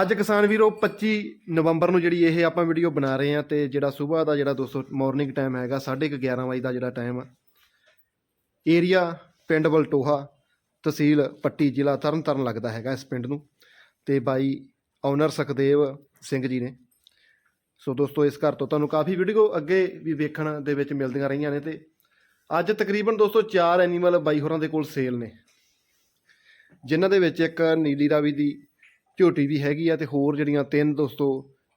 ਅੱਜ ਕਿਸਾਨ ਵੀਰੋ 25 ਨਵੰਬਰ ਨੂੰ ਜਿਹੜੀ ਇਹ ਆਪਾਂ ਵੀਡੀਓ ਬਣਾ ਰਹੇ ਹਾਂ ਤੇ ਜਿਹੜਾ ਸਵੇਰ ਦਾ ਜਿਹੜਾ ਦੋਸਤੋ ਮਾਰਨਿੰਗ ਟਾਈਮ ਹੈਗਾ 11:30 ਵਜੇ ਦਾ ਜਿਹੜਾ ਟਾਈਮ ਆ। ਏਰੀਆ ਪਿੰਡ ਬਲਟੋਹਾ ਤਹਿਸੀਲ ਪੱਟੀ ਜ਼ਿਲ੍ਹਾ ਤਰਨਤਾਰਨ ਲੱਗਦਾ ਹੈਗਾ ਇਸ ਪਿੰਡ ਨੂੰ ਤੇ ਬਾਈ ਓਨਰ ਸੁਖਦੇਵ ਸਿੰਘ ਜੀ ਨੇ। ਸੋ ਦੋਸਤੋ, ਇਸ ਘਰ ਤੋਂ ਤੁਹਾਨੂੰ ਕਾਫੀ ਵੀਡੀਓ ਅੱਗੇ ਵੀ ਵੇਖਣ ਦੇ ਵਿੱਚ ਮਿਲਦੀਆਂ ਰਹੀਆਂ ਨੇ ਤੇ ਅੱਜ ਤਕਰੀਬਨ ਦੋਸਤੋ 4 ਐਨੀਮਲ ਬਾਈ ਹੋਰਾਂ ਦੇ ਕੋਲ ਸੇਲ ਨੇ, ਜਿਨ੍ਹਾਂ ਦੇ ਵਿੱਚ ਇੱਕ ਨੀਲੀ ਰਾਵੀ ਦੀ ਝੋਟੀ ਵੀ ਹੈਗੀ ਆ ਤੇ ਹੋਰ ਜਿਹੜੀਆਂ ਤਿੰਨ ਦੋਸਤੋ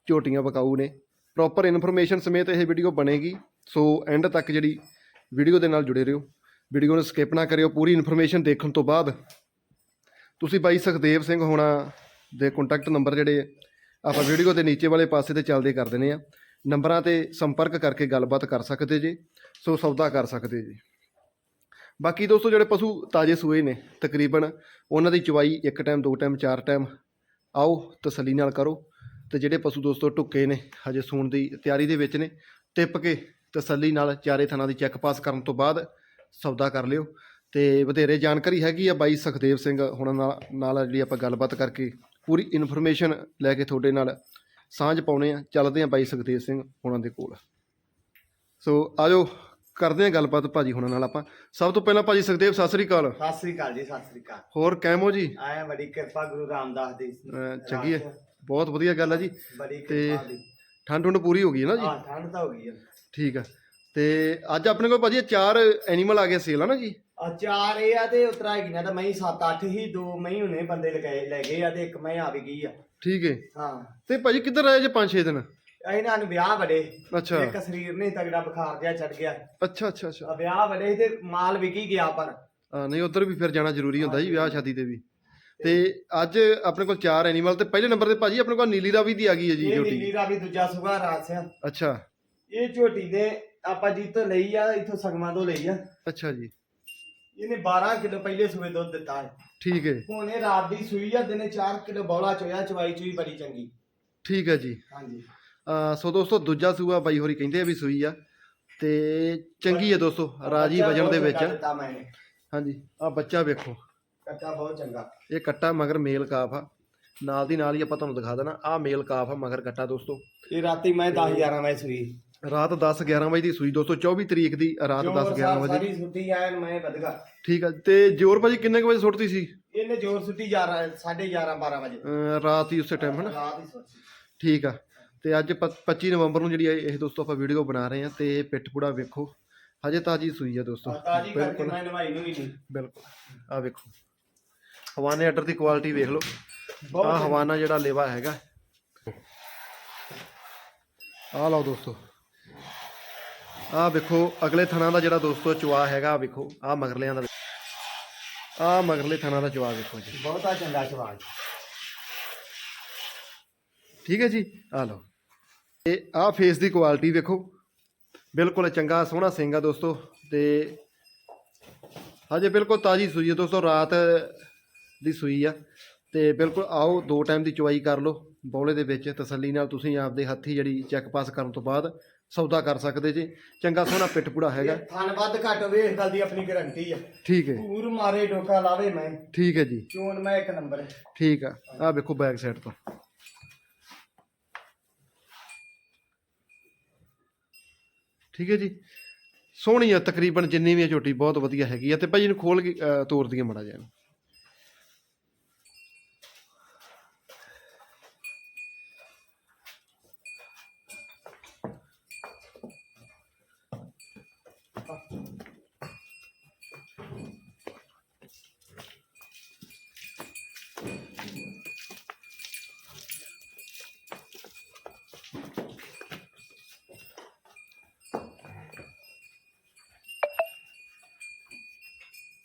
ਝੋਟੀਆਂ ਬਕਾਊ ਨੇ। ਪ੍ਰੋਪਰ ਇਨਫੋਰਮੇਸ਼ਨ ਸਮੇਤ ਇਹ ਵੀਡੀਓ ਬਣੇਗੀ। ਸੋ ਐਂਡ ਤੱਕ ਜਿਹੜੀ ਵੀਡੀਓ ਦੇ ਨਾਲ ਜੁੜੇ ਰਹੋ। ਵੀਡੀਓ ਨੂੰ ਸਕਿਪ ਨਾ ਕਰਿਓ। ਪੂਰੀ ਇਨਫੋਰਮੇਸ਼ਨ ਦੇਖਣ ਤੋਂ ਬਾਅਦ ਤੁਸੀਂ ਬਾਈ ਸੁਖਦੇਵ ਸਿੰਘ ਹੋਣਾ ਦੇ ਕੰਟੈਕਟ ਨੰਬਰ ਜਿਹੜੇ ਆਪਾਂ ਵੀਡੀਓ ਦੇ ਨੀਚੇ ਵਾਲੇ ਪਾਸੇ ਤੇ ਚੱਲਦੇ ਕਰ ਦਿੰਦੇ ਆ। ਨੰਬਰਾਂ ਤੇ ਸੰਪਰਕ ਕਰਕੇ ਗੱਲਬਾਤ ਕਰ ਸਕਦੇ ਜੀ। ਸੋ ਸੌਦਾ ਕਰ ਸਕਦੇ ਜੀ। ਬਾਕੀ ਦੋਸਤੋ ਜਿਹੜੇ ਪਸ਼ੂ ਤਾਜ਼ੇ ਸੂਏ ਨੇ, ਤਕਰੀਬਨ ਉਹਨਾਂ ਦੀ ਚਵਾਈ ਇੱਕ ਟਾਈਮ ਦੋ ਟਾਈਮ ਚਾਰ ਟਾਈਮ ਆਓ ਤਸੱਲੀ ਨਾਲ ਕਰੋ ਤੇ ਜਿਹੜੇ ਪਸ਼ੂ ਦੋਸਤੋ ਢੁੱਕੇ ਨੇ, ਹਜੇ ਸੂਣ ਦੀ ਤਿਆਰੀ ਦੇ ਵਿੱਚ ਨੇ, ਟਿੱਪ ਕੇ ਤਸੱਲੀ ਨਾਲ ਚਾਰੇ ਥਾਣਾ ਦੀ ਚੈੱਕ ਪਾਸ ਕਰਨ ਤੋਂ ਬਾਅਦ ਸੌਦਾ ਕਰ ਲਿਓ। ਤੇ ਵਧੇਰੇ ਜਾਣਕਾਰੀ ਹੈਗੀ ਆ ਬਾਈ ਸੁਖਦੇਵ ਸਿੰਘ ਹੁਣ ਨਾਲ ਨਾਲ ਜਿਹੜੀ ਆਪਾਂ ਗੱਲਬਾਤ ਕਰਕੇ ਪੂਰੀ ਇਨਫੋਰਮੇਸ਼ਨ ਲੈ ਕੇ ਤੁਹਾਡੇ ਨਾਲ ਸਾਂਝ ਪਾਉਣੇ ਆ, ਚੱਲਦੇ ਆ ਬਾਈ ਸੁਖਦੇਵ ਸਿੰਘ ਉਹਨਾਂ ਦੇ ਕੋਲ। ਸੋ ਆਜੋ ਕਰਦੇ ਆ ਗੱਲਬਾਤ ਭਾਜੀ ਹੁਣਾਂ ਨਾਲ ਆਪਾਂ। ਸਭ ਤੋਂ ਪਹਿਲਾਂ ਭਾਜੀ ਸੁਖਦੇਵ ਸਤਿ ਸ੍ਰੀ ਅਕਾਲ। ਸਤਿ ਸ੍ਰੀ ਅਕਾਲ ਜੀ ਸਤਿ ਸ੍ਰੀ ਅਕਾਲ। ਹੋਰ ਕੈਮੋ ਜੀ? ਆਇਆ ਬੜੀ ਕਿਰਪਾ ਗੁਰੂ ਰਾਮਦਾਸ ਦੀ। ਅਹ ਚੰਗੀ ਹੈ। ਬਹੁਤ ਵਧੀਆ ਗੱਲ ਹੈ ਜੀ। ਬੜੀ ਤੇ ਦੀ। ਠੰਡ ਠੰਡ ਪੂਰੀ ਹੋ ਗਈ ਹੈ ਨਾ ਜੀ? ਹਾਂ ਠੰਡ ਤਾਂ ਹੋ ਗਈ ਆ ਠੀਕ ਆ ਤੇ ਅੱਜ ਆਪਣੇ ਕੋਲ ਭਾਜੀ ਇਹ ਚਾਰ ਐਨੀਮਲ ਆ ਗਏ ਸੇਲ ਆ ਨਾ ਜੀ? ਆ ਚਾਰ ਇਹ ਆ ਤੇ ਉਤਰਾ ਹੈਗੀਆਂ ਤਾਂ ਮੈਂ 7-8 ਹੀ ਦੋ ਮੈਂ ਹੁਣੇ ਬੰਦੇ ਲਗਾਏ ਲੈ ਗਏ ਆ ਤੇ ਇੱਕ ਮੈਂ ਆ ਵੀ ਗਈ ਆ। ਠੀਕ ਹੈ। ਹਾਂ। ਤੇ ਭਾਜੀ ਕਿੱਧਰ ਰਹੇ ਜੇ 5-6 ਦਿਨ? ਇਹਨਾਂ ਨੂੰ ਵਿਆਹ ਬੜੇ ਅੱਛਾ। ਇੱਕ ਸਰੀਰ ਨਹੀਂ ਤਗੜਾ ਬੁਖਾਰ ਜਿਹਾ ਚੜ ਗਿਆ। ਅੱਛਾ ਅੱਛਾ ਅੱਛਾ। ਆ ਵਿਆਹ ਬੜੇ ਤੇ ਮਾਲ ਵਿਕੀ ਗਿਆ ਪਰ ਨਹੀਂ ਉਧਰ ਵੀ ਫਿਰ ਜਾਣਾ ਜ਼ਰੂਰੀ ਹੁੰਦਾ ਜੀ ਵਿਆਹ ਸ਼ਾਦੀ ਤੇ ਵੀ। ਤੇ ਅੱਜ ਆਪਣੇ ਕੋਲ ਚਾਰ ਐਨੀਮਲ ਤੇ ਪਹਿਲੇ ਨੰਬਰ ਤੇ ਭਾਜੀ ਆਪਣੇ ਕੋਲ ਨੀਲੀ ਰਾਵੀ ਦੀ ਆ ਗਈ ਹੈ ਜੀ ਇਹ ਝੋਟੀ। ਨੀਲੀ ਰਾਵੀ ਦੂਜਾ ਸੁਭਾ ਰਾਸ ਆ। ਅੱਛਾ। ਇਹ ਝੋਟੀ ਦੇ ਆਪਾਂ ਜੀ ਤੋਂ ਲਈ ਆ ਇਥੋਂ ਸਗਮਾਂ ਤੋਂ ਲਈ ਆ। ਅੱਛਾ ਜੀ। ਇਹਨੇ 12 ਕਿਲੋ ਪਹਿਲੇ ਸੂਏ ਦੁੱਧ ਦਿੱਤਾ ਹੈ। ਠੀਕ ਹੈ। ਹੁਣ ਇਹ ਰਾਤ ਦੀ ਸੂਈ ਆ ਦਿਨੇ 4 ਕਿਲੋ ਬੌਲਾ ਚੋਇਆ ਚਵਾਈ ਚੂਈ ਬੜੀ ਚੰਗੀ। ਠੀਕ ਹੈ ਜੀ। ਹਾਂਜੀ। ਸੋ ਦੋਸਤੋ ਦੂਜਾ ਸੂਆ ਬਾਈ ਹੋਰੀ ਕਹਿੰਦੇ ਆ ਵੀ ਸੂਈ ਆ। ਤੇ ਚੰਗੀ ਹੈ ਦੋਸਤੋ ਰਾਜੀ ਵਜਣ ਦੇ ਵਿੱਚ। ਹਾਂਜੀ ਆ ਬੱਚਾ ਵੇਖੋ। ਕੱਟਾ ਬਹੁਤ ਚੰਗਾ। ਇਹ ਕੱਟਾ ਮਗਰ ਮੇਲ ਕਾਫ ਆ। ਨਾਲ ਦੀ ਨਾਲ ਹੀ ਆਪਾਂ ਤੁਹਾਨੂੰ ਦਿਖਾ ਦੇਣਾ ਆ ਮੇਲ ਕਾਫ ਆ ਮਗਰ ਕੱਟਾ ਦੋਸਤੋ। ਇਹ ਰਾਤੀ ਮੈਂ 10 11 ਵਜੇ ਸੂਈ। ਰਾਤ 10 11 ਵਜੇ ਦੀ ਸੂਈ ਦੋਸਤੋ 24 ਤਰੀਕ ਦੀ ਰਾਤ 10 ਜੋਰ 11 ਸਾਰ ਵਜੇ ਸਾਰੀ ਸੁੱਤੀ ਆਇਨ ਮੈਂ ਵਧਗਾ। ਠੀਕ ਆ ਤੇ ਜੋਰ ਭਾਜੀ ਕਿੰਨੇ ਕੁ ਵਜੇ ਸੁੱਟਦੀ ਸੀ? ਇਹਨੇ ਜੋਰ ਸੁੱਤੀ 11 11:30 12 ਵਜੇ। ਰਾਤ ਹੀ ਉਸੇ ਟਾਈਮ ਹਨਾ? ਰਾਤ ਹੀ ਸੁੱਤੀ ਠੀਕ ਆ। ਤੇ ਅੱਜ ਪ- 25 ਨਵੰਬਰ ਨੂੰ ਜਿਹੜੀ ਇਹ ਦੋਸਤੋ ਆਪਾਂ ਵੀਡੀਓ ਬਣਾ ਰਹੇ ਆ ਤੇ ਪਿੱਠ ਪੂੜਾ ਵੇਖੋ। ਹਜੇ ਤਾਜੀ ਸੂਈ ਆ ਦੋਸਤੋ। ਤਾਜੀ ਕਰਕੇ ਬਿਲਕੁਲ। ਮੈਂ ਨਵਾਈ ਨੂੰ ਹੀ ਨਹੀਂ। ਬਿਲਕੁਲ। ਆ ਵੇਖੋ। ਹਵਾਨੇ ਅਟਰ ਦੀ ਕੁਆਲਿਟੀ ਵੇਖ ਲਓ। ਆ। ਹਵਾਨਾ ਜਿਹੜਾ ਲੇਵਾ ਹੈਗਾ। ਆ ਲਓ ਦੋਸਤੋ। ਆ ਵੇਖੋ ਅਗਲੇ ਥਣਾ ਦਾ ਜਿਹੜਾ ਦੋਸਤੋ ਚਵਾ ਹੈਗਾ ਆਹ ਵੇਖੋ ਆ ਮਗਰਲਿਆਂ ਦਾ ਆ ਮਗਰਲੇ ਥਣਾ ਦਾ ਚਵਾ ਵੇਖੋ ਜੀ। ਬਹੁਤਾ ਚੰਗਾ ਸਵਾਲ ਠੀਕ ਹੈ ਜੀ? ਆ ਲਓ। ਤੇ ਆ ਫੇਸ ਦੀ ਕੁਆਲਿਟੀ ਵੇਖੋ। ਬਿਲਕੁਲ ਚੰਗਾ ਸੋਹਣਾ ਸਿੰਘ ਆ ਦੋਸਤੋ ਤੇ ਹਜੇ ਬਿਲਕੁਲ ਤਾਜੀ ਸੂਈ ਹੈ ਦੋਸਤੋ ਰਾਤ ਦੀ ਸੂਈ ਆ। ਤੇ ਬਿਲਕੁਲ ਆਓ ਦੋ ਟਾਈਮ ਦੀ ਚੁਆਈ ਕਰ ਲਓ ਬੌਲੇ ਦੇ ਵਿੱਚ ਤਸੱਲੀ ਨਾਲ ਤੁਸੀਂ ਆਪਦੇ ਹੱਥੀ ਜਿਹੜੀ ਚੈੱਕ ਪਾਸ ਕਰਨ ਤੋਂ ਬਾਅਦ ਸੌਦਾ ਕਰ ਸਕਦੇ ਜੀ। ਚੰਗਾ ਸੋਹਣਾ ਪਿੱਠ ਪੂੜਾ ਹੈਗਾ। ਥਣ ਵੱਧ ਘੱਟ ਹੋਵੇ ਇਸ ਗੱਲ ਦੀ ਆਪਣੀ ਗਾਰੰਟੀ ਆ। ਠੀਕ ਹੈ ਪੂਰ ਮਾਰੇ ਡੋਕਾ ਲਾਵੇ ਮੈਂ। ਠੀਕ ਹੈ ਜੀ। ਚੋਣ ਮੈਂ ਇੱਕ ਨੰਬਰ ਠੀਕ ਆ। ਆ ਵੇਖੋ ਬੈਕ ਸਾਈਡ ਤੋਂ। ਠੀਕ ਹੈ ਜੀ। ਸੋਹਣੀ ਆ ਤਕਰੀਬਨ ਜਿੰਨੀ ਵੀ ਆ ਝੋਟੀ ਬਹੁਤ ਵਧੀਆ ਹੈਗੀ ਆ ਤੇ ਭਾਈ ਇਹਨੂੰ ਖੋਲ ਕੇ ਅਹ, ਤੋੜ ਦਈਏ ਮੜਾ ਜਿਹਾ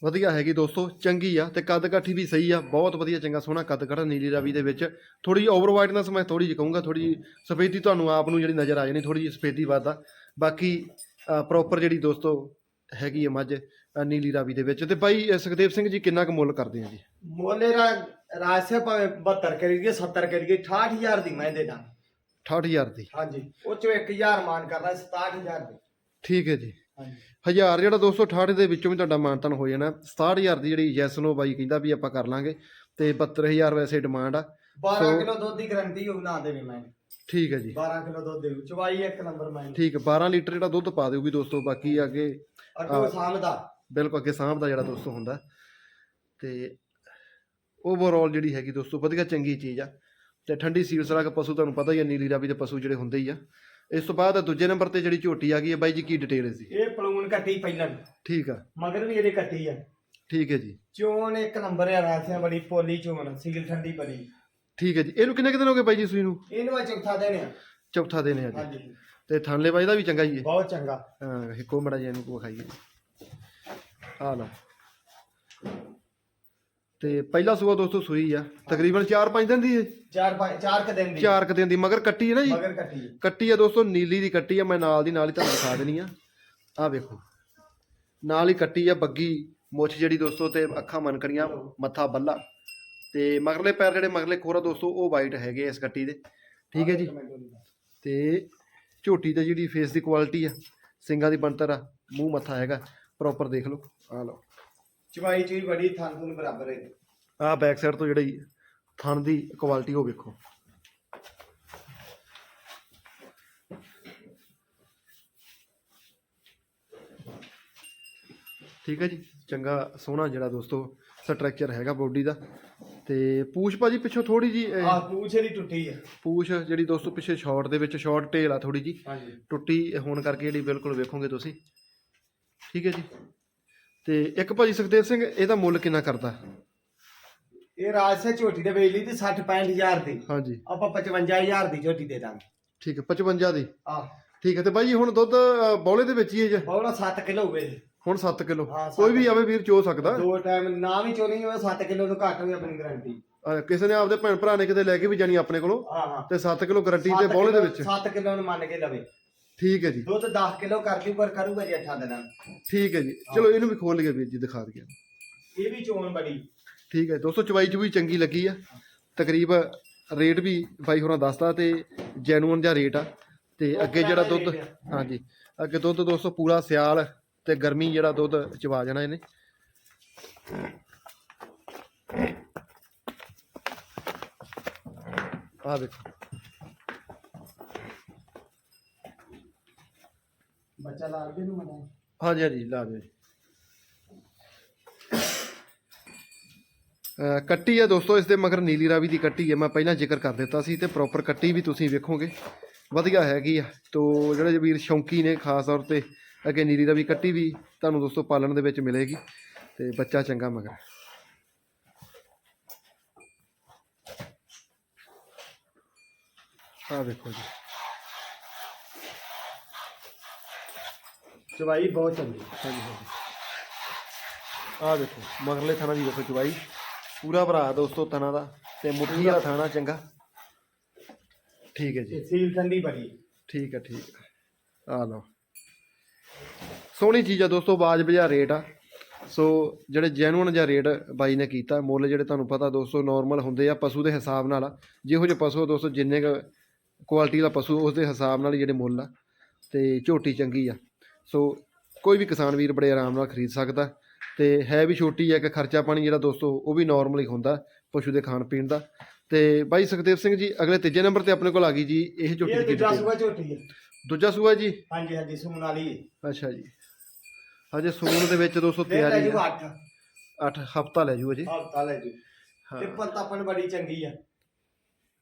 ਵਧੀਆ ਹੈਗੀ ਦੋਸਤੋ ਚੰਗੀ ਆ ਤੇ ਕੱਦ ਕਾਠੀ ਵੀ ਸਹੀ ਆ ਬਹੁਤ ਵਧੀਆ ਚੰਗਾ ਸੋਹਣਾ ਕੱਦ ਕਾਠਾ ਨੀਲੀ ਰਾਵੀ ਦੇ ਵਿੱਚ। ਥੋੜੀ ਓਵਰ ਵਾਈਟਨੈਸ ਮੈਂ ਥੋੜੀ ਜਿਹੀ ਕਹੂੰਗਾ ਥੋੜੀ ਸਫੇਦੀ ਤੁਹਾਨੂੰ ਆਪ ਨੂੰ ਜਿਹੜੀ ਨਜ਼ਰ ਆ ਜਾਣੀ ਥੋੜੀ ਜਿਹੀ ਸਫੇਦੀ ਵੱਧਦਾ ਬਾਕੀ ਪ੍ਰੋਪਰ ਜਿਹੜੀ ਦੋਸਤੋ ਹੈਗੀ ਆ ਮੱਝ ਨੀਲੀ ਰਾਵੀ ਦੇ ਵਿੱਚ। ਤੇ ਬਾਈ ਅ, ਸੁਖਦੇਵ ਸਿੰਘ ਜੀ ਕਿੰਨਾ ਕੁ ਮੁੱਲ ਕਰਦੇ ਆ ਜੀ? ਮੋਲੇ ਰਾ ਰਾਜਸੇ ਭਾਵੇਂ 72 ਕਰੀਏ 70 ਕਰੀਏ 68000 ਦੀ ਮੈਂ ਦੇ ਦਾਂ 68000 ਦੀ। ਹਾਂਜੀ ਉਹ ਚੋਂ 1000 ਮਾਨ ਕਰਨਾ 67000 ਦੀ। ਠੀਕ ਹੈ ਜੀ। ਹਾਂਜੀ। ਹਜ਼ਾਰ ਜਿਹੜਾ 268 ਦੇ ਵਿੱਚੋਂ ਵੀ ਤੁਹਾਡਾ ਮਾਨਤਨ ਹੋ ਜਾਣਾ। 67000 ਦੀ ਜਿਹੜੀ ਯੈਸ ਨੋ ਬਾਈ ਕਹਿੰਦਾ ਵੀ ਆਪਾਂ ਕਰ ਲਾਂਗੇ ਤੇ 72000 ਵੈਸੇ ਡਿਮਾਂਡ ਆ। 12 ਸੋ- ਕਿਲੋ ਦੁੱਧ ਦੀ ਗਰੰਟੀ ਹੋਊ ਨਾ ਦੇਵੇ ਮੈਂ। ਠੀਕ ਹੈ ਜੀ। 12 ਕਿਲੋ ਦੁੱਧ ਦੇਊ ਚਵਾਈ ਇੱਕ ਨੰਬਰ ਮੈਂ। ਠੀਕ ਹੈ 12 ਲੀਟਰ ਜਿਹੜਾ ਦੁੱਧ ਪਾ ਦਿਓਗੀ ਦੋਸਤੋ ਬਾਕੀ ਅੱਗੇ ਅੱਗੋਂ ਸਾਹਮਦਾ ਬਿਲਕੁਲ ਅੱਗੇ ਸਾਂਭ ਦਾ ਜਿਹੜਾ ਦੋਸਤੋ ਹੁੰਦਾ। ਤੇ ਓਵਰਆਲ ਜਿਹੜੀ ਹੈਗੀ ਦੋਸਤੋ ਵਧੀਆ ਚੰਗੀ ਚੀਜ਼ ਆ। ਤੇ ਠੰਡੀ ਸੀਲ ਸਰਾਕ ਪਸ਼ੂ ਤੁਹਾਨੂੰ ਪਤਾ ਹੀ ਆ ਨੀਲੀ ਰਾਵੀ ਦੇ ਪਸ਼ੂ ਜਿਹੜੇ ਹੁੰਦੇ ਹੀ ਆ। ਇਸ ਤੋਂ ਬਾਅਦ ਦੂਜੇ ਨੰਬਰ ਤੇ ਜਿਹੜੀ ਝੋਟੀ ਆ ਗਈ ਹੈ ਬਾਈ ਜੀ ਕੀ ਡਿਟੇਲ ਹੈ ਜੀ ਇਹ ਪਲੂਨ ਕੱਟੀ ਪਹਿਲਾਂ ਠੀਕ ਆ। ਮਗਰ ਵੀ ਇਹਦੇ ਕੱਟੀ ਆ। ਠੀਕ ਹੈ ਜੀ। ਚੋਣ ਇੱਕ ਨੰਬਰ ਆ ਰਾਸਿਆਂ ਬੜੀ ਪੋਲੀ ਚੋਣ ਸੀਲ ਠੰਡੀ ਬੜੀ ਠੀਕ ਹੈ ਜੀ। ਇਹਨੂੰ ਕਿੰਨੇ ਕੁ ਦਿਨ ਹੋ ਗਏ ਬਾਈ ਜੀ ਸੂਈ ਨੂੰ? ਇਹਨੂੰ ਆ ਚੌਥਾ ਦੇਣੇ ਆ। ਚੌਥਾ ਦਿਨ ਹੈ ਜੀ। ਹਾਂਜੀ। ਤੇ ਥਾਨਲੇ ਬਾਈ ਦਾ ਵੀ ਚੰਗਾ ਹੀ ਹੈ। ਬਹੁਤ ਚੰਗਾ। ਹਾਂ ਇੱਕੋ ਮੜਾ ਜਿਹਾ ਇਹਨੂੰ ਵਿਖਾਈਏ। ਆ ਲਓ। ਤੇ ਪਹਿਲਾ ਸੂਆ ਦੋਸਤੋ ਸੂਈ ਆ। ਤਕਰੀਬਨ 4-5 ਦਿਨ ਦੀ ਹੈ ਚਾਰ ਪੰਜ ਚਾਰ ਕ ਦਿਨ ਦੀ। ਚਾਰ ਕੁ ਦਿਨ ਦੀ ਮਗਰ ਕੱਟੀ ਹੈ ਨਾ ਜੀ। ਮਗਰ ਕੱਟੀ ਕੱਟੀ ਆ ਦੋਸਤੋ ਨੀਲੀ ਦੀ ਕੱਟੀ ਆ ਮੈਂ ਨਾਲ ਦੀ ਨਾਲ ਹੀ ਤੁਹਾਨੂੰ ਦਿਖਾ ਦੇਣੀ ਆ। ਆ ਵੇਖੋ। ਨਾਲ ਹੀ ਕੱਟੀ ਆ ਬੱਗੀ ਮੁੱਛ ਜਿਹੜੀ ਦੋਸਤੋ ਤੇ ਅੱਖਾਂ ਮਨਕਰੀਆਂ ਮੱਥਾ ਬੱਲਾ। ਤੇ ਮਗਰਲੇ ਪੈਰ ਜਿਹੜੇ ਮਗਰਲੇ ਖੋਰਾ ਦੋਸਤੋ ਉਹ ਵਾਈਟ ਹੈਗੇ ਇਸ ਕੱਟੀ ਦੇ। ਠੀਕ ਹੈ ਜੀ। ਤੇ ਝੋਟੀ ਤੇ ਜਿਹੜੀ ਫੇਸ ਦੀ ਕੁਆਲਿਟੀ ਆ ਸਿੰਗਾਂ ਦੀ ਬਣਤਰ ਆ ਮੂੰਹ ਮੱਥਾ ਹੈਗਾ ਪ੍ਰੋਪਰ ਦੇਖ ਲਓ। ਆ ਲਓ। ਚਵਾਈ ਚੂਈ ਬੜੀ ਥਾਂ ਨੂੰ ਬਰਾਬਰ ਹੈ। ਆ ਬੈਕ ਸਾਈਡ ਤੋਂ ਜਿਹੜੀ ਥਣ ਦੀ ਕੁਆਲਿਟੀ ਉਹ ਵੇਖੋ। ਠੀਕ ਹੈ ਜੀ ਚੰਗਾ ਸੋਹਣਾ ਜਿਹੜਾ ਦੋਸਤੋ ਸਟਰਕਚਰ ਹੈਗਾ ਬੋਡੀ ਦਾ। ਤੇ ਪੂਛ ਭਾਜੀ ਪਿੱਛੋਂ ਥੋੜੀ ਜੀ ਆ ਪੂਛ ਇਹਦੀ ਟੁੱਟੀ ਆ। ਪੂਛ ਜਿਹੜੀ ਦੋਸਤੋ ਪਿੱਛੇ ਸ਼ਾਰਟ ਦੇ ਵਿੱਚ ਸ਼ਾਰਟ ਟੇਲ ਆ ਥੋੜੀ ਜੀ ਹਾਂਜੀ। ਟੁੱਟੀ ਹੋਣ ਕਰਕੇ ਜਿਹੜੀ ਬਿਲਕੁਲ ਵੇਖੋਗੇ ਤੁਸੀਂ। ਠੀਕ ਹੈ ਜੀ। ਤੇ ਇੱਕ ਭਾਜੀ ਸੁਖਦੇਵ ਸਿੰਘ ਇਹਦਾ ਮੁੱਲ ਕਿੰਨਾ ਕਰਦਾ? ਇਹ ਰਾਜਸੇ ਝੋਟੀ ਦੇ ਵੇਚ ਲਈ ਤੇ 60 65000 ਦੀ। ਹਾਂਜੀ। ਆਪਾਂ 55000 ਦੀ ਝੋਟੀ ਦੇ ਦਾਂਗੇ। ਠੀਕ ਹੈ 55 ਦੀ। ਆ ਠੀਕ ਹੈ ਤੇ ਬਾਈ ਜੀ ਹੁਣ ਦੁੱਧ ਅ, ਬੌਲੇ ਦੇ ਵਿੱਚ ਹੀ ਹੈ ਜੀ? ਬੋਲਾ 7 ਕਿਲੋ ਹੋਵੇ। ਜੀ। ਹੁਣ 7 ਕਿਲੋ। ਹਾਂ, ਸੱਤ ਕੋਈ ਵੀ ਆਵੇ ਵੀਰ ਚੋ ਸਕਦਾ। ਦੋ ਟਾਈਮ ਨਾ ਵੀ ਚੋਣੀ ਹੋਵੇ 7 ਕਿਲੋ ਤੋਂ ਘੱਟ ਹੋਵੇ ਆਪਣੀ ਗਾਰੰਟੀ ਅ, ਕਿਸੇ ਨੇ ਆਪਦੇ ਭੈਣ ਭਰਾ ਨੇ ਕਿਤੇ ਲੈ ਕੇ ਵੀ ਜਾਣੀ ਆਪਣੇ ਕੋਲੋਂ ਹਾਂ ਹਾਂ। ਤੇ 7 ਕਿਲੋ ਗਾਰੰਟੀ ਤੇ ਬੌਲੇ ਦੇ ਵਿੱਚ। 7 ਕਿਲੋ ਨੂੰ ਮੰਨ ਕੇ ਲਵੇ। ਠੀਕ ਹੈ ਜੀ। ਦੁੱਧ 10 ਕਿਲੋ ਕਰ ਦੂ ਪਰ ਕਰੂਗਾ ਜੀ 8 ਦਿਨਾਂ। ਠੀਕ ਹੈ ਜੀ। ਚਲੋ ਇਹਨੂੰ ਵੀ ਖੋਲ ਲਈਏ ਵੀਰ ਜੀ ਦਿਖਾ ਦਈਏ। ਇਹ ਵੀ ਚੋਣ ਬੜੀ ਠੀਕ ਹੈ ਦੋਸਤੋ ਚਵਾਈ ਚ ਵੀ ਚੰਗੀ ਲੱਗੀ ਆ। ਤਕਰੀਬ ਰੇਟ ਵੀ ਬਾਈ ਹੋਰਾਂ ਦੱਸਦਾ ਤੇ ਜੈਨੂਅਨ ਜਿਹਾ ਰੇਟ ਆ। ਤੇ ਅੱਗੇ ਜਿਹੜਾ ਦੁੱਧ ਹਾਂਜੀ। ਅੱਗੇ ਦੁੱਧ ਦੋਸਤੋ ਪੂਰਾ ਸਿਆਲ ਤੇ ਗਰਮੀ ਜਿਹੜਾ ਦੁੱਧ ਚਵਾ ਜਾਣਾ ਇਹਨੇ। ਆ ਦੇਖੋ। ਬੱਚਾ ਲਾ ਕੇ ਨੂੰ ਮਨਾ ਹਾਂਜੀ ਹਾਂਜੀ, ਲਾ ਦਿਓ ਜੀ। ਅਹ, ਕੱਟੀ ਹੈ ਦੋਸਤੋ, ਇਸ ਦੇ ਮਗਰ ਨੀਲੀ ਰਾਵੀ ਦੀ ਕੱਟੀ ਹੈ ਮੈਂ ਪਹਿਲਾਂ ਜ਼ਿਕਰ ਕਰ ਦਿੱਤਾ ਸੀ ਤੇ ਪ੍ਰੋਪਰ ਕੱਟੀ ਵੀ ਤੁਸੀਂ ਵੇਖੋਗੇ। ਵਧੀਆ ਹੈਗੀ ਆ। ਤੋ, ਜਿਹੜੇ ਵੀਰ ਸ਼ੌਂਕੀ ਨੇ, ਖਾਸ ਤੌਰ ਤੇ ਅੱਗੇ ਨੀਲੀ ਰਾਵੀ ਕੱਟੀ ਵੀ ਤੁਹਾਨੂੰ ਦੋਸਤੋ ਪਾਲਣ ਦੇ ਵਿੱਚ ਮਿਲੇਗੀ। ਤੇ ਬੱਚਾ ਚੰਗਾ ਮਗਰ। ਆ ਵੇਖੋ ਜੀ। ਚਵਾਈ ਬਹੁਤ ਚੰਗੀ। ਹਾਂਜੀ ਹਾਂਜੀ। ਆ ਦੇਖੋ ਮਗਰਲੇ ਥਾਣਾ ਦੀ ਦੇਖੋ ਚਵਾਈ ਪੂਰਾ ਭਰਾ ਦੋਸਤੋ ਤਨਾ ਦਾ ਤੇ ਮੁੱਠੀ ਵਾਲਾ ਥਾਣਾ ਚੰਗਾ। ਠੀਕ ਹੈ ਜੀ। ਸੀਲ ਠੰਡੀ ਬੜੀ ਠੀਕ ਹੈ ਠੀਕ ਹੈ। ਆ ਲਓ। ਸੋਹਣੀ ਚੀਜ਼ ਆ ਦੋਸਤੋ ਬਾਜ ਬਜਾ ਰੇਟ ਆ। ਸੋ ਜਿਹੜੇ ਜੈਨੂਅਨ ਜਿਹਾ ਰੇਟ ਬਾਈ ਨੇ ਕੀਤਾ ਮੁੱਲ ਜਿਹੜੇ ਤੁਹਾਨੂੰ ਪਤਾ ਦੋਸਤੋ ਨਾਰਮਲ ਹੁੰਦੇ ਆ ਪਸ਼ੂ ਦੇ ਹਿਸਾਬ ਨਾਲ ਆ। ਜਿਹੋ ਜਿਹੇ ਪਸ਼ੂ ਦੋਸਤੋ ਜਿੰਨੇ ਕੁ ਕੁਆਲਿਟੀ ਦਾ ਪਸ਼ੂ ਉਸ ਦੇ ਹਿਸਾਬ ਨਾਲ ਜਿਹੜੇ ਮੁੱਲ ਆ। ਤੇ ਝੋਟੀ ਚੰਗੀ ਆ। ਸੋ ਕੋਈ ਵੀ ਕਿਸਾਨ ਵੀਰ ਬੜੇ ਆਰਾਮ ਨਾਲ ਖਰੀਦ ਸਕਦਾ ਤੇ ਹੈ ਵੀ ਛੋਟੀ ਹੈ ਕਿ ਖਰਚਾ ਪਾਣੀ ਜਿਹੜਾ ਦੋਸਤੋ ਉਹ ਵੀ ਨਾਰਮਲ ਹੀ ਹੁੰਦਾ ਪਸ਼ੂ ਦੇ ਖਾਣ ਪੀਣ ਦਾ। ਤੇ ਬਾਈ ਸੁਖਦੇਵ ਸਿੰਘ ਜੀ ਅਗਲੇ ਤੀਜੇ ਨੰਬਰ ਤੇ ਆਪਣੇ ਕੋਲ ਆ ਗਈ ਜੀ ਇਹ ਝੋਟੀ ਇਹ ਦੀ ਦੂਜਾ। ਸੂਆ ਝੋਟੀ ਹੈ। ਦੂਜਾ ਸੂਆ ਜੀ? ਹਾਂਜੀ ਹਾਂਜੀ ਸੂਣ ਵਾਲੀ ਹੈ। ਅੱਛਾ ਜੀ। ਹਜੇ ਸੂਣ ਦੇ ਵਿੱਚ ਦੋਸਤੋ ਫਿਰ ਲੈ ਤਿਆਰੀ ਜੂ ਹੈ। 8 8 ਹਫਤਾ ਲੈ ਜੂ। ਅਜੇ ਹਫਤਾ ਲੈ ਜੂ। ਹਾਂ। ਤੇ ਪਤਾਪਣ ਬੜੀ ਚੰਗੀ ਆ।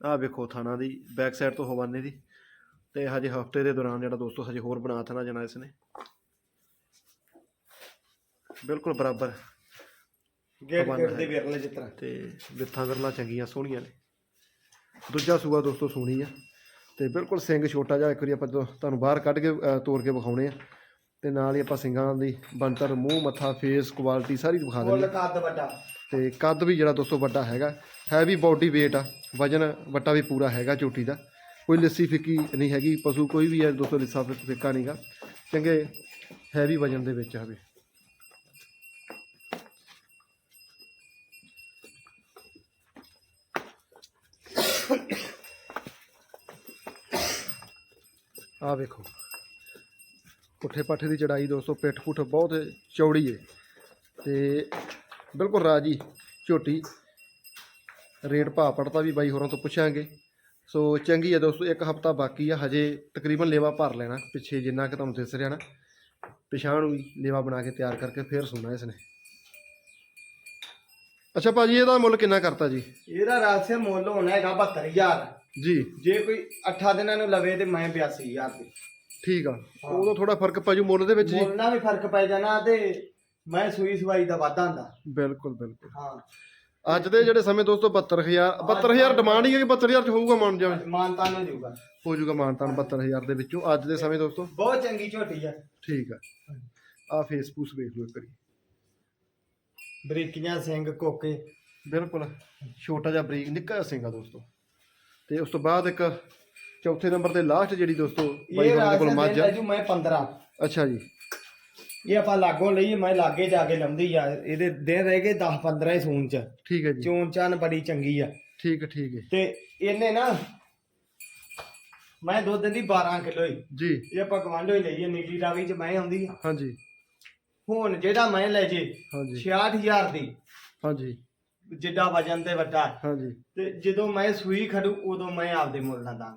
ਆਹ ਵੇਖੋ ਥਾਣਾ ਦੀ ਬੈਕ ਸਾਈਡ ਤੋਂ ਹਵਾਨੇ ਦੀ। ਤੇ ਹਜੇ ਹਫ਼ਤੇ ਦੇ ਦੌਰਾਨ ਜਿਹੜਾ ਦੋਸਤੋ ਹਜੇ ਹੋਰ ਬਣਾ ਥਣਾ ਜਾਣਾ ਇਸ ਨੇ ਬਿਲਕੁਲ ਬਰਾਬਰ। ਗੇਟ ਗੇਟ ਦੇ ਹੈ। ਵਿਰਲੇ ਤਰ੍ਹਾਂ। ਤੇ ਬਿੱਥਾਂ ਵਿਰਲਾ ਚੰਗੀਆਂ ਸੋਹਣੀਆਂ ਨੇ। ਦੂਜਾ ਸੂਆ ਦੋਸਤੋ ਸੋਹਣੀ ਆ। ਤੇ ਬਿਲਕੁਲ ਸਿੰਘ ਛੋਟਾ ਜਿਹਾ ਇੱਕ ਵਾਰੀ ਆਪਾਂ ਤੁਹਾਨੂੰ ਬਾਹਰ ਕੱਢ ਕੇ ਤੋੜ ਕੇ ਵਿਖਾਉਣੇ ਆ। ਤੇ ਨਾਲ ਹੀ ਆਪਾਂ ਸਿੰਘਾਂ ਦੀ ਬੰਤਰ ਮੂੰਹ ਮੱਥਾ ਫੇਸ ਕੁਆਲਿਟੀ ਸਾਰੀ ਦਿਖਾ ਦਿੰਦੇ ਕੱਦ ਵੱਡਾ। ਤੇ ਕੱਦ ਵੀ ਜਿਹੜਾ ਦੋਸਤੋ ਵੱਡਾ ਹੈਗਾ। ਹੈਵੀ ਬਾਡੀ weight ਆ। ਵਜਨ ਵੱਟਾ ਵੀ ਪੂਰਾ ਹੈਗਾ ਝੋਟੀ ਦਾ। ਕੋਈ ਲੱਸੀ ਫਿੱਕੀ ਨਹੀਂ ਹੈਗੀ, ਪਸ਼ੂ ਕੋਈ ਵੀ ਹੈ, ਦੋਸਤੋ ਲਿੱਸਾ ਫਿ- ਫਿੱਕਾ ਨਹੀਂਗਾ। ਚੰਗੇ ਹੈਵੀ ਵਜਨ ਦੇ ਵਿੱਚ ਆਵੇ ਆ ਵੇਖੋ। ਪੁੱਠੇ ਪਾਠੇ ਦੀ ਚੜਾਈ ਦੋਸਤੋ, ਪਿੱਠ ਪੁੱਠ ਬਹੁਤ ਚੌੜੀ ਏ। ਤੇ ਬਿਲਕੁਲ ਰਾਜੀ ਝੋਟੀ। ਰੇਟ ਭਾਅ ਪੜਤਾ ਵੀ ਬਾਈ ਹੋਰਾਂ ਤੋਂ ਪੁੱਛਾਂਗੇ। ਸੋ ਚੰਗੀ ਹੈ ਦੋਸਤੋ ਇੱਕ ਹਫਤਾ ਬਾਕੀ ਆ ਹਜੇ ਤਕਰੀਬਨ ਲੇਵਾ ਭਰ ਲੈਣਾ ਪਿੱਛੇ ਜਿੰਨਾ ਕਿ ਤੁਹਾਨੂੰ ਦਿਸ ਰਿਹਾ ਨਾ ਪਿਛਾਂ ਨੂੰ ਵੀ ਲੇਵਾ ਬਣਾ ਕੇ ਤਿਆਰ ਕਰਕੇ ਫੇਰ ਸੁਣਾ ਇਸਨੇ ਅੱਛਾ ਭਾਜੀ ਇਹਦਾ ਮੁੱਲ ਕਿੰਨਾ ਕਰਤਾ ਜੀ? ਇਹਦਾ ਰਾਸਿਆ ਮੁੱਲ ਹੋਣਾ ਹੈਗਾ 72000 ਜੀ। ਜੇ ਕੋਈ 8 ਦਿਨਾਂ ਨੂੰ ਲਵੇ ਤੇ ਮੈਂ 82000 ਦੇ। ਠੀਕ ਆ। ਉਦੋਂ ਥੋੜਾ ਫ਼ਰਕ ਪਾਜੂ ਮੁੱਲ ਦੇ ਵਿੱਚ ਜੀ। ਮੁੱਲ ਨਾਲ ਵੀ ਫ਼ਰਕ ਪੈ ਜਾਣਾ ਤੇ ਮੈਂ ਸੂਈ ਸਵਾਈ ਦਾ ਵਾਧਾ ਹੁੰਦਾ। ਬਿਲਕੁਲ ਬਿਲਕੁਲ। ਹਾਂ। ਅੱਜ ਦੇ ਜਿਹੜੇ ਸਮੇਂ ਦੋਸਤੋ 72000 72000 ਡਿਮਾਂਡ ਹੀ ਹੈ ਕਿ 72000 ਚ ਹੋਊਗਾ ਮਾਨ ਜਾਵੇ ਮਾਨਤਾ ਨੂੰ ਜੂਗਾ ਹੋ ਜਾਊਗਾ ਮਾਨਤਾਨ 72000 ਦੇ ਵਿੱਚੋਂ ਅੱਜ ਦੇ ਸਮੇਂ ਦੋਸਤੋ। ਬਹੁਤ ਚੰਗੀ ਝੋਟੀ ਆ। ਠੀਕ ਆ। ਆ ਫੇਸਬੁੱਕ ਵੇਖ ਲਓ ਇੱਕ ਵਾਰੀ। ਬਰੀਕੀਆਂ ਸਿੰਘ ਕੋਕੇ। ਬਿਲਕੁਲ। ਛੋਟਾ ਜਿਹਾ ਬਰੀਕ ਨਿੱਕਾ ਸਿੰਘ ਆ ਦੋਸਤੋ। ਤੇ ਉਸ ਤੋਂ ਬਾਅਦ ਇੱਕ ਚੌਥੇ ਨੰਬਰ ਤੇ ਲਾਸਟ ਜਿਹੜੀ ਦੋਸਤੋ ਬਾਈ ਇਹ ਕੋਲ ਮੱਝ। ਆ ਮੈਂ 15 ਅੱਛਾ ਜੀ। ਇਹ ਆਪਾਂ ਲਾਗੋਂ ਲਈ ਮੈਂ ਲਾਗੇ ਜਾ ਕੇ ਲੰਦੀ ਆ ਇਹਦੇ ਦਿਨ ਰਹਿ ਗਏ 10 15 ਹੀ ਸੂਨ ਚ। ਠੀਕ ਹੈ ਜੀ। ਚੋਣ ਚਾਨ ਬੜੀ ਚੰਗੀ ਆ। ਠੀਕ ਹੈ ਠੀਕ ਹੈ। ਤੇ ਇਹਨੇ ਨਾ ਮੈਂ ਦੁੱਧ ਦੀ 12 ਕਿਲੋ ਹੀ। ਜੀ। ਇਹ ਆਪਾਂ ਗਵਾਂਢੋ ਹੀ ਲਈਏ ਨੀਲੀ ਰਾਵੀ ਚ ਮੈਂ ਆਉਂਦੀ ਆ। ਹਾਂਜੀ। ਹੁਣ ਜਿਹੜਾ ਮੈਂ ਲੈ ਜੇ ਹਾਂਜੀ। 66000 ਦੀ ਹਾਂਜੀ। ਜਿੱਡਾ ਵਜਨ ਤੇ ਵੱਡਾ। ਹਾਂਜੀ। ਤੇ ਜਦੋਂ ਮੈਂ ਸੂਈ ਖੜੂ ਉਦੋਂ ਮੈਂ ਆਪਦੇ ਮੁੱਲ ਨਾਲ ਦਾਂ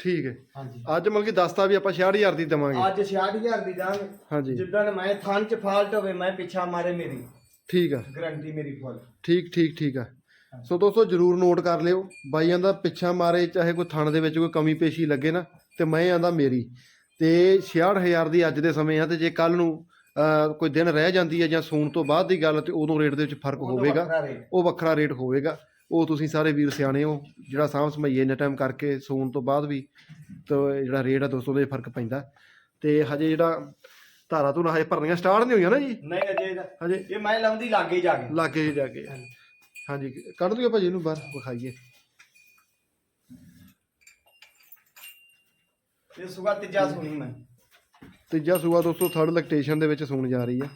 ਠੀਕ ਹੈ। ਹਾਂਜੀ। ਅੱਜ ਮਤਲਬ ਕਿ ਦੱਸਤਾ ਵੀ ਆਪਾਂ 66000 ਦੀ ਦੇਵਾਂਗੇ। ਅੱਜ 66000 ਦੀ ਦਾਂਗੇ। ਹਾਂਜੀ। ਜਿੱਦਣ ਮੈਂ ਥਣ ਚ ਫਾਲਟ ਹੋਵੇ ਮੈਂ ਪਿੱਛਾ ਮਾਰੇ ਮੇਰੀ। ਠੀਕ ਆ। ਗਰੰਟੀ ਮੇਰੀ ਫੁੱਲ ਠੀਕ ਠੀਕ ਠੀਕ ਆ। ਸੋ ਦੋਸਤੋ ਜਰੂਰ ਨੋਟ ਕਰ ਲਿਓ। ਬਾਈ ਆਂਦਾ ਪਿੱਛਾ ਮਾਰੇ ਚਾਹੇ ਕੋਈ ਥਣ ਦੇ ਵਿੱਚ ਕੋਈ ਕਮੀ ਪੇਸ਼ੀ ਲੱਗੇ ਨਾ ਤੇ ਮੈਂ ਆਂਦਾ ਮੇਰੀ। ਤੇ 66000 ਦੀ ਅੱਜ ਦੇ ਸਮੇਂ ਆ ਤੇ ਜੇ ਕੱਲ ਨੂੰ ਕੋਈ ਦਿਨ ਰਹਿ ਜਾਂਦੀ ਹੈ ਜਾਂ ਸੂਣ ਤੋਂ ਬਾਅਦ ਦੀ ਗੱਲ ਤੇ ਉਦੋਂ ਰੇਟ ਦੇ ਵਿੱਚ ਫ਼ਰਕ ਹੋਵੇਗਾ। ਉਹ ਵੱਖਰਾ ਰੇਟ ਹੋਵੇਗਾ। ਉਹ ਤੁਸੀਂ ਸਾਰੇ ਵੀਰ ਸਿਆਣੇ ਹੋ ਜਿਹੜਾ ਸਾਂਭ ਸਮਈਏ ਨੇ ਟਾਈਮ ਕਰਕੇ ਸੂਣ ਤੋਂ ਬਾਅਦ ਵੀ ਤੇ ਜਿਹੜਾ ਰੇਟ ਆ ਦੋਸਤੋ ਦੇ ਫ਼ਰਕ ਪੈਂਦਾ। ਤੇ ਹਜੇ ਜਿਹੜਾ ਧਾਰਾ ਤੋਂ ਹਜੇ ਭਰਨੀਆਂ ਸਟਾਰਟ ਨਹੀਂ ਹੋਈਆਂ ਨਾ ਜੀ? ਨਹੀਂ ਅਜੇ ਹਜੇ? ਇਹ ਮੈਂ ਲਾਉਂਦੀ ਲਾਗੇ ਜਾ ਕੇ। ਲਾਗੇ ਜੀ ਜਾ ਕੇ। ਹਾਂਜੀ। ਕੱਢ ਦਿਓ ਭਾਜੀ ਇਹਨੂੰ ਬਾਹਰ ਵਿਖਾਈਏ। ਇਹ ਸੁਗਾ ਤੀਜਾ ਸੁਣੀ ਮੈਂ। ਤੀਜਾ ਸੂਆ ਦੋਸਤੋ ਥਰਡ ਲੈਕਟੇਸ਼ਨ ਦੇ ਵਿੱਚ ਸੂਣ ਜਾ ਰਹੀ ਆ।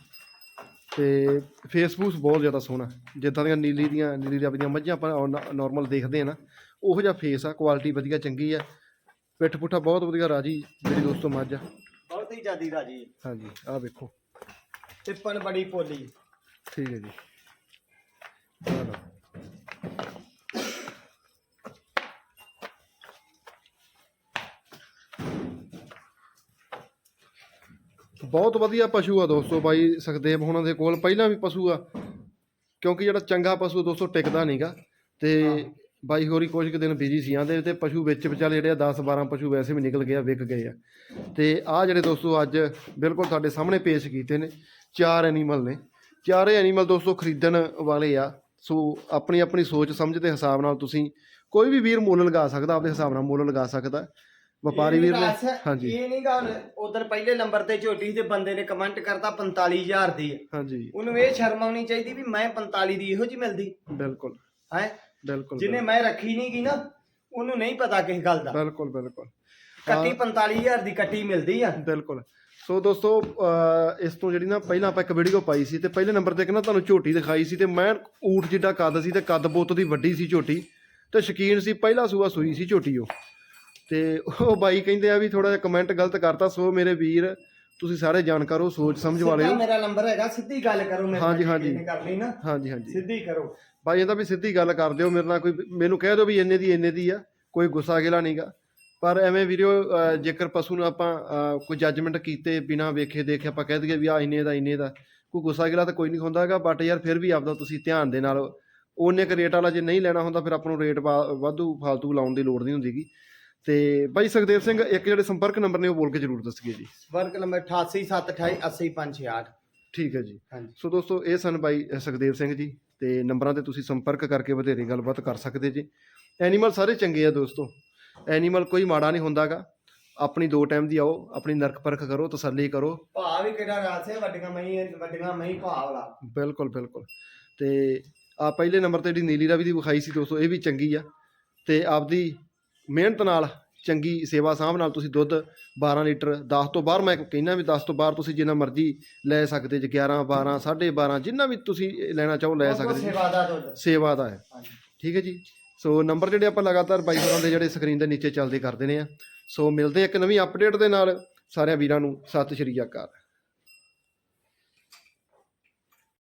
ਤੇ ਫੇਸਬੁੱਕ ਬਹੁਤ ਜ਼ਿਆਦਾ ਸੋਹਣਾ ਜਿੱਦਾਂ ਦੀਆਂ ਨੀਲੀ ਦੀਆਂ ਨੀਲੀ ਰਾਵੀ ਦੀਆਂ ਮੱਝਾਂ ਆਪਾਂ ਨਾਰਮਲ ਦੇਖਦੇ ਆ ਨਾ ਉਹੋ ਜਿਹਾ ਫੇਸ ਆ ਕੁਆਲਿਟੀ ਵਧੀਆ ਚੰਗੀ ਆ। ਪਿੱਠ ਪੁੱਠਾ ਬਹੁਤ ਵਧੀਆ ਰਾਜੀ ਜਿਹੜੀ ਦੋਸਤੋ ਮੱਝ ਆ। ਬਹੁਤ ਹੀ ਜਿਆਦੀ ਰਾਜੀ। ਹਾਂਜੀ ਆਹ ਵੇਖੋ। ਟਿੱਪਣ ਬੜੀ ਪੋਲੀ। ਠੀਕ ਹੈ ਜੀ। ਆਹ ਬਹੁਤ ਵਧੀਆ ਪਸ਼ੂ ਆ ਦੋਸਤੋ ਬਾਈ ਸੁਖਦੇਵ ਹੁਣਾਂ ਦੇ ਕੋਲ। ਪਹਿਲਾਂ ਵੀ ਪਸ਼ੂ ਆ ਕਿਉਂਕਿ ਜਿਹੜਾ ਚੰਗਾ ਪਸ਼ੂ ਦੋਸਤੋ ਟਿਕਦਾ ਨਹੀਂਗਾ ਤੇ ਬਾਈ ਹੋਰੀ ਕੁਝ ਕੁ ਦਿਨ ਬਿਜ਼ੀ ਸੀ ਆਂਦੇ ਤੇ ਪਸ਼ੂ ਵਿੱਚ ਵਿਚਾਲੇ ਜਿਹੜੇ ਆ 10 12 ਪਸ਼ੂ ਵੈਸੇ ਵੀ ਨਿਕਲ ਗਏ ਆ ਵਿਕ ਗਏ ਆ। ਤੇ ਆ ਜਿਹੜੇ ਦੋਸਤੋ ਅੱਜ ਬਿਲਕੁਲ ਤੁਹਾਡੇ ਸਾਹਮਣੇ ਪੇਸ਼ ਕੀਤੇ ਨੇ ਚਾਰ ਐਨੀਮਲ ਨੇ। ਚਾਰੇ ਐਨੀਮਲ ਦੋਸਤੋ ਖਰੀਦਣ ਵਾਲੇ ਆ। ਸੋ ਆਪਣੀ ਆਪਣੀ ਸੋਚ ਸਮਝ ਦੇ ਹਿਸਾਬ ਨਾਲ ਤੁਸੀਂ ਕੋਈ ਵੀ ਵੀਰ ਮੁੱਲ ਲਗਾ ਸਕਦਾ ਆਪਦੇ ਹਿਸਾਬ ਨਾਲ ਮੁੱਲ ਲਗਾ ਸਕਦਾ। ਵਪਾਰੀ ਵੀਰ ਨੇ। ਹਾਂਜੀ। ਇਹ ਨਹੀਂ ਗਾ ਉਦੋਂ ਪਹਿਲੇ ਨੰਬਰ ਤੇ ਝੋਟੀ ਦੇ ਬੰਦੇ ਨੇ ਕਮੈਂਟ ਕਰਤਾ 45000 ਦੀ। ਹਾਂਜੀ। ਉਹਨੂੰ ਇਹ ਸ਼ਰਮ ਆਉਣੀ ਚਾਹੀਦੀ ਵੀ ਮੈਂ 45 ਦੀ ਇਹੋ ਜੀ ਮਿਲਦੀ। ਬਿਲਕੁਲ। ਹੈ? ਬਿਲਕੁਲ ਜਿਹਨੇ ਮੈਂ ਰੱਖੀ ਨਹੀਂ ਗੀ ਨਾ ਉਹਨੂੰ ਨਹੀਂ ਪਤਾ ਕਿਸ ਗੱਲ ਦਾ। ਬਿਲਕੁਲ ਬਿਲਕੁਲ। ਕੱਟੀ 45000 ਦੀ ਕੱਟੀ ਮਿਲਦੀ ਆ। ਬਿਲਕੁਲ। ਸੋ ਦੋਸਤੋ ਇਸ ਤੋਂ ਜਿਹੜੀ ਨਾ ਪਹਿਲਾਂ ਆਪਾਂ ਇੱਕ ਵੀਡੀਓ ਪਾਈ ਸੀ ਤੇ ਪਹਿਲੇ ਨੰਬਰ ਤੇ ਇੱਕ ਨਾ ਤੁਹਾਨੂੰ ਝੋਟੀ ਦਿਖਾਈ ਸੀ ਤੇ ਮੈਂ ਊਠ ਜਿੱਡਾ ਕੱਦ ਸੀ ਤੇ ਕੱਦ ਬੁੱਤ ਦੀ ਵੱਡੀ ਸੀ ਝੋਟੀ ਤੇ ਸ਼ਕੀਨ ਸੀ ਪਹਿਲਾ ਸੂਆ ਸੂਈ ਸੀ ਝੋਟੀ ਉਹ। ਤੇ ਉਹ ਬਾਈ ਕਹਿੰਦੇ ਆ ਵੀ ਥੋੜਾ ਜਿਹਾ ਕਮੈਂਟ ਗਲਤ ਕਰਤਾ ਸੋ ਮੇਰੇ ਵੀਰ ਤੁਸੀਂ ਸਾਰੇ ਜਾਣਕਾਰ ਹੋ ਸੋਚ ਸਮਝ ਵਾਲੇ ਸਿੱਧਾ ਹੋ। ਮੇਰਾ ਨੰਬਰ ਹੈਗਾ ਸਿੱਧੀ ਗੱਲ ਕਰੋ ਮੇਰੇ ਹਾਂਜੀ, ਨਾਲ ਹਾਂਜੀ। ਜਿਹਨੇ ਕਰਨੀ ਨਾ। ਹਾਂਜੀ ਹਾਂਜੀ। ਸਿੱਧੀ ਕਰੋ। ਬਾਈ ਇਹਦਾ ਵੀ ਸਿੱਧੀ ਗੱਲ ਕਰ ਦਿਓ ਮੇਰੇ ਨਾਲ ਕੋਈ ਮੈਨੂੰ ਕਹਿ ਦਿਓ ਵੀ ਇੰਨੇ ਦੀ ਇੰਨੇ ਦੀ ਆ ਕੋਈ ਗੁੱਸਾ ਗਿਲਾ ਨਹੀਂਗਾ ਪਰ ਐਵੇਂ ਵੀਡੀਓ ਜੇਕਰ ਪਸ਼ੂ ਨੂੰ ਆਪਾਂ ਅਹ, ਕੋਈ ਜੱਜਮੈਂਟ ਕੀਤੇ ਬਿਨਾ ਵੇਖੇ ਦੇਖੇ ਆਪਾਂ ਕਹਿ ਦਈਏ ਵੀ ਆ ਇੰਨੇ ਦਾ ਇੰਨੇ ਦਾ ਕੋਈ ਗੁੱਸਾ ਗਿਲਾ ਤਾਂ ਕੋਈ ਨਹੀਂ ਹੁੰਦਾ ਹੈਗਾ ਬਟ ਯਾਰ ਫਿਰ ਵੀ ਆਪਦਾ ਤੁਸੀਂ ਧਿਆਨ ਦੇ ਨਾਲ ਉਹਨੇ ਕੁ ਰੇਟ ਵਾਲਾ ਜੇ ਨਹੀਂ ਲੈਣਾ ਹੁੰਦਾ ਫਿਰ ਆਪਾਂ ਨੂੰ ਰੇਟ ਵਾਧੂ ਫਾਲਤੂ ਲਾਉਣ ਦੀ ਲੋੜ ਨਹੀਂ ਹੁੰਦੀਗੀ ਤੇ ਬਾਈ ਸੁਖਦੇਵ ਸਿੰਘ ਇੱਕ ਜਿਹੜੇ ਸੰਪਰਕ ਨੰਬਰ ਨੇ ਉਹ ਬੋਲ ਕੇ ਜ਼ਰੂਰ ਦੱਸੀਏ ਜੀ। ਵਰਕ ਨੰਬਰ 8878280568 ਠੀਕ ਹੈ ਜੀ। ਹਾਂਜੀ। ਸੋ ਦੋਸਤੋ ਇਹ ਸਨ ਬਾਈ ਸੁਖਦੇਵ ਸਿੰਘ ਜੀ ਤੇ ਨੰਬਰਾਂ ਤੇ ਤੁਸੀਂ ਸੰਪਰਕ ਕਰਕੇ ਵਧੇਰੇ ਗੱਲਬਾਤ ਕਰ ਸਕਦੇ ਜੀ। ਐਨੀਮਲ ਸਾਰੇ ਚੰਗੇ ਆ ਦੋਸਤੋ। ਐਨੀਮਲ ਕੋਈ ਮਾੜਾ ਨਹੀਂ ਹੁੰਦਾਗਾ। ਆਪਣੀ ਦੋ ਟਾਈਮ ਦੀ ਆਓ ਆਪਣੀ ਨਰਕ ਪਰਖ ਕਰੋ ਤਸੱਲੀ ਕਰੋ। ਭਾ ਵੀ ਕਿਹੜਾ ਰਾਸੇ ਵੱਡੀਆਂ ਮਹੀਂ ਵੱਡੀਆਂ ਮਹੀਂ ਭਾ ਵਾਲਾ। ਬਿਲਕੁਲ ਬਿਲਕੁਲ। ਤੇ ਆ ਪਹਿਲੇ ਨੰਬਰ ਤੇ ਜਿਹੜੀ ਨੀਲੀ ਰਾਵੀ ਦੀ ਵਿਖਾਈ ਸੀ ਦੋਸਤੋ ਇਹ ਵੀ ਚੰਗੀ ਆ। ਤੇ ਆਪਦੀ ਮਿਹਨਤ ਨਾਲ ਚੰਗੀ ਸੇਵਾ ਸਾਂਭ ਨਾਲ ਤੁਸੀਂ ਦੁੱਧ 12 ਲੀਟਰ 10 ਤੋਂ ਬਾਹਰ ਮੈਂ ਕਹਿੰਦਾ ਵੀ 10 ਤੋਂ ਬਾਹਰ ਤੁਸੀਂ ਜਿੰਨਾ ਮਰਜ਼ੀ ਲੈ ਸਕਦੇ ਜੇ 11 12 12.5 ਜਿੰਨਾ ਵੀ ਤੁਸੀਂ ਲੈਣਾ ਚਾਹੋ ਲੈ ਸਕਦੇ ਸੇਵਾ ਦਾ ਦੁੱਧ। ਸੇਵਾ ਦਾ ਹੈ। ਠੀਕ ਹੈ ਜੀ। ਸੋ ਨੰਬਰ ਜਿਹੜੇ ਆਪਾਂ ਲਗਾਤਾਰ ਬਾਈ ਹੋਰਾਂ ਦੇ ਜਿਹੜੇ ਸਕਰੀਨ ਦੇ ਨੀਚੇ ਚੱਲਦੇ ਕਰਦੇ ਨੇ ਆ। ਸੋ ਮਿਲਦੇ ਇੱਕ ਨਵੀਂ ਅਪਡੇਟ ਦੇ ਨਾਲ। ਸਾਰਿਆਂ ਵੀਰਾਂ ਨੂੰ ਸਤਿ ਸ਼੍ਰੀ ਅਕਾਲ।